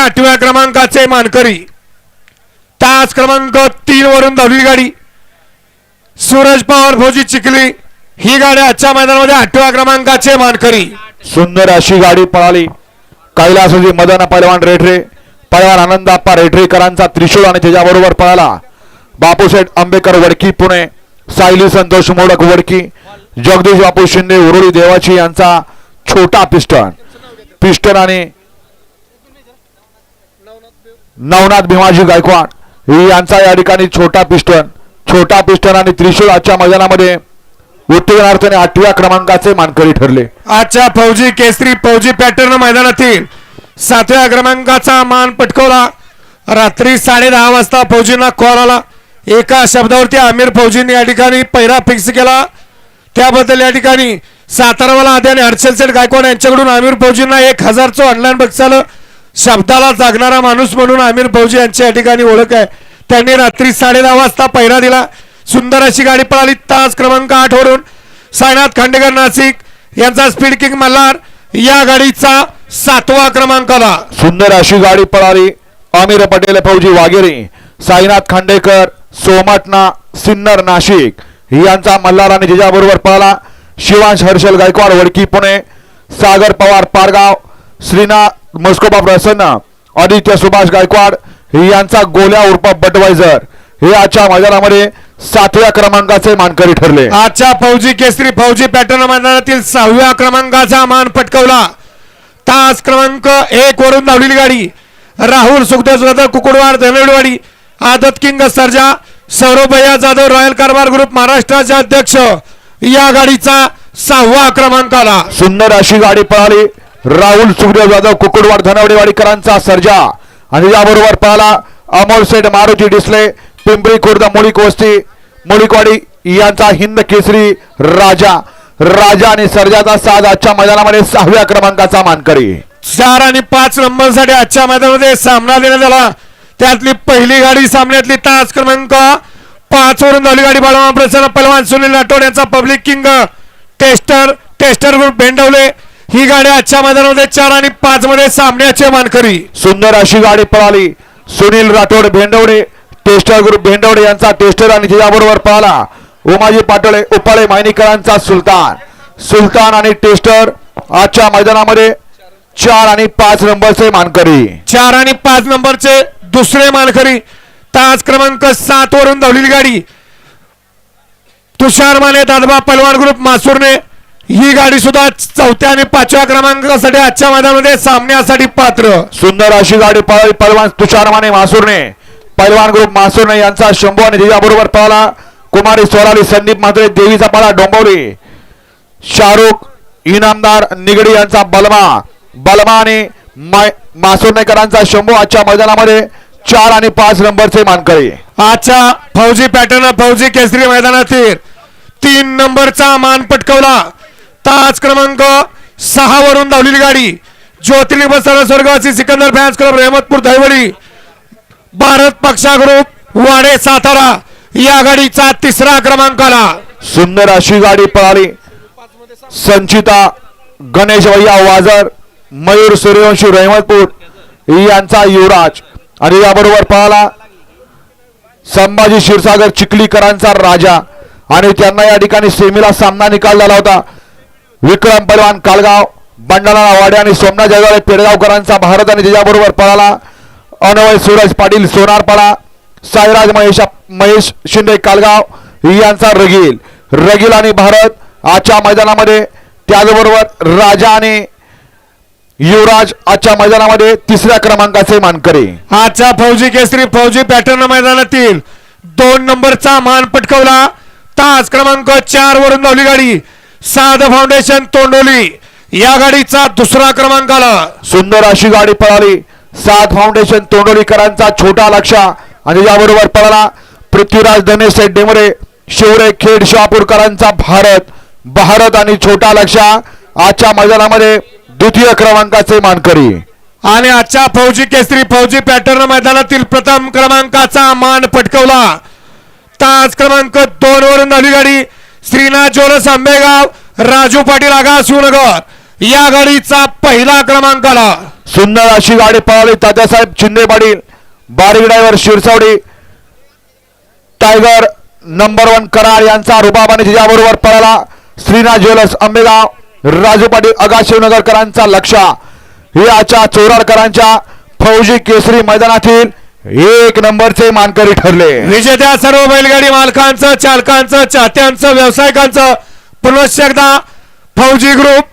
मैदानामध्ये आठव्या क्रमांकाचे मानकरी. तास क्रमांक तीन वरून धावलेली गाडी. सूरज पवार फौजी चिखली ही गाडी आजच्या मैदानामध्ये आठव्या क्रमांकाचे मानकरी. सुंदर अशी गाडी पळाली. कैलासजी मदन पैलवान रेठरे पैलवान आनंदाप्पा रेठरेकरांचा त्रिशूळ आणि त्याच्याबरोबर पळाला. बापूसाहेब आंबेकर वडकी पुणे. सायली संतोष मोडक वडकी. जगदीश बापू शिंदे उरुळी देवाची यांचा छोटा पिस्टन. पिस्टन आणि नवनाथ भीमाजी गायकवाड यांचा या ठिकाणी छोटा पिस्टन छोटा पिस्टन आणि त्रिशूळ आजच्या मैदानामध्ये उत्तेजनार्थाने आठव्या क्रमांकाचे मानकरी ठरले. आजच्या फौजी केसरी फौजी पॅटर्न मैदानातील सातव्या क्रमांकाचा मान पटकवला. रात्री साडे दहा वाजता फौजींना कॉल आला. एका शब्दावरती आमिर फौजींनी या ठिकाणी पहिरा फिक्स केला. त्याबद्दल या ठिकाणी सातारावाला आधी आणि हर्षल सेठ गायकवाड यांच्याकडून आमिर फौजींना एक हजारचं ऑनलाईन बक्षालं शब्दाला जागणारा माणूस म्हणून आमिर फौजी यांची या ठिकाणी ओळख आहे. त्यांनी रात्री साडे दहा वाजता पहिरा दिला. सुंदर अशी गाडी पळाली. तास क्रमांक आठवरून साईनाथ खांडेकर नाशिक. यांचा स्पीड किंग मल्हार. या गाडीचा सातवा क्रमांक आला. सुंदर अशी गाडी पळाली. आमिर पटेल फौजी वाघेरी. साईनाथ खांडेकर सोमटना सिन्नर नाशिक. यांचा मल्हार आणि जिजाबरोबर पळाला. शिवांश हर्षल गायकवाड वडकी पुणे. सागर पवार पारगाव. श्रीनाथ मस्कोबा प्रसन्न आदित्य सुभाष गायकवाड यांचा गोल्या उर्फ बटवायझर. हे आजच्या मैदानामध्ये सातव्या क्रमांकाचे मानकरी ठरले. आजच्या फौजी केसरी फौजी पॅटर्न मैदानातील सहाव्या क्रमांकाचा मान पटकवला. तास क्रमांक एक वरून धावलेली गाडी. राहुल सुखदेव जाधव कुकुडवाड धनवडवाडी आदत किंग सर्जा सौरभ भैया जाधव रॉयल कारभार ग्रुप महाराष्ट्राचे अध्यक्ष. या गाडीचा सहावा क्रमांक आला. सुंदर अशी गाडी पळाली. राहुल सुखदेव जाधव कुकुडवाड धनवडेवाडीकरांचा सर्जा. आणि याबरोबर पाहिला अमोल सेठ मारुती डिसले पिंपरी खुर्द मुळीक वस्ती मुळीकवाडी यांचा हिंद केसरी राजा. राजा आणि सर्जाचा साज आजच्या मैदानामध्ये सहाव्या क्रमांकाचा मानकरी. चार आणि पाच नंबरसाठी आजच्या मैदानामध्ये सामना देण्यात आला. त्यातली पहिली गाडी सामन्यातली तास क्रमांक पाच वरून धावली गाडी बाळवा प्रसन्न पलवान सुनील राठोड यांचा public king. Tester tester group Bhendavale. ही गाडी आजच्या मैदानामध्ये चार आणि पाच मध्ये सामन्याचे मानकरी. सुंदर अशी गाडी पळाली. सुनील राठोड भेंडवडे टेस्टर ग्रुप भेंडवडे यांचा टेस्टर आणि त्याच्याबरोबर पळाला. उमाजी पाटोळे उपाळे मायनीकरांचा सुलतान. सुलतान आणि टेस्टर आजच्या मैदानामध्ये चार आणि पाच नंबरचे मानकरी. चार आणि पाच नंबरचे दुसरे मानकरी. तास क्रमांक सात वरून धावलेली गाडी. तुषार माने दादबा पलवान ग्रुप मासूरने ही गाडी सुद्धा चौथ्या आणि पाचव्या क्रमांकासाठी आजच्या मैदानामध्ये सामन्यासाठी पात्र. सुंदर अशी गाडी पळाली पलवान तुषार माने मासूरने. पैलवान ग्रुप मासूरने यांचा शंभू आणि त्याच्याबरोबर पळाला. कुमारी सोराली संदीप म्हात्रे देवीचा पाळा डोंबवली शाहरुख इनामदार निगडी यांचा बलमा. बलमा आणि मा- मासुर्णेकरांचा शंभू आजच्या मैदानामध्ये चार आणि पाच नंबरचे मानकरी. आजच्या फौजी पॅटर्न फौजी केसरी मैदानातील तीन नंबरचा मान पटकवला. ताज क्रमांक सहा वरून धावलेली गाडी. ज्योतिर्लिंग बसरा स्वर्गवासी सिकंदर फॅन्स क्लब रहमतपूर दहिवडी भारत पक्षा ग्रुप वाडे सातारा. या गाडीचा तिसरा क्रमांक आला. सुंदर अशी गाडी पळाली. संचिता गणेश भैया वाजर मयूर सूर्यवंशी रेहमतपूर यांचा युवराज. आणि याबरोबर पळाला संभाजी क्षीरसागर चिखलीकरांचा राजा. आणि त्यांना या ठिकाणी सेमीला सामना निकाल झाला होता. विक्रम पलवान कालगाव बंडाला वाडे आणि सोमनाथ जगदाळे पेडगावकरांचा भारत आणि त्याच्याबरोबर पळाला. अनवय सूरज पाटील सोनारपाडा साईराज महेश महेश शिंदे कालगाव यांचा रगील. रगील आणि भारत आजच्या मैदानामध्ये त्याचबरोबर राजा आणि युवराज आजच्या मैदानामध्ये तिसऱ्या क्रमांकाचे मानकरी. आजचा फौजी केसरी फौजी पॅटर्न मैदानातील दोन नंबरचा मान पटकवला. तास क्रमांक चार वरून धावली गाडी. साध फाउंडेशन तोंडोली. या गाडीचा दुसरा क्रमांक आला. सुंदर अशी गाडी पळाली. सात फाउंडेशन तोंडोलीकरांचा छोटा लक्ष. आणि याबरोबर पळाला पृथ्वीराज धनेश डेमरे शिवरे खेड शहापूरकरांचा भारत. भारत आणि छोटा लक्ष. आजच्या मैदानामध्ये द्वितीय क्रमांकाचे मानकरी. आणि आजच्या फौजी केसरी फौजी पॅटर्न मैदानातील प्रथम क्रमांकाचा मान पटकवला. तास क्रमांक दोन वरून धावली गाडी. श्रीनाथ जोरस आंबेगाव राजू पाटील आगा सुनगर. या गाडीचा पहिला क्रमांक आला. सुंदर अशी गाडी पळाली. तात्यासाहेब शिंदे पाटील बारीक driver Shirsawadi tiger number one करार यांचा रुबाबाने तिच्याबरोबर पळाला. श्रीनाथ ज्वेलर्स आंबेगाव राजू पाटील आगा शिवनगरकरांचा लक्ष याच्या चोराडकरांच्या फौजी केसरी मैदानातील एक नंबरचे मानकरी ठरले. विजेत्या सर्व बैलगाडी मालकांचं चालकांचं चाहत्यांचं व्यावसायिकांचं पुनश्च एकदा फौजी ग्रुप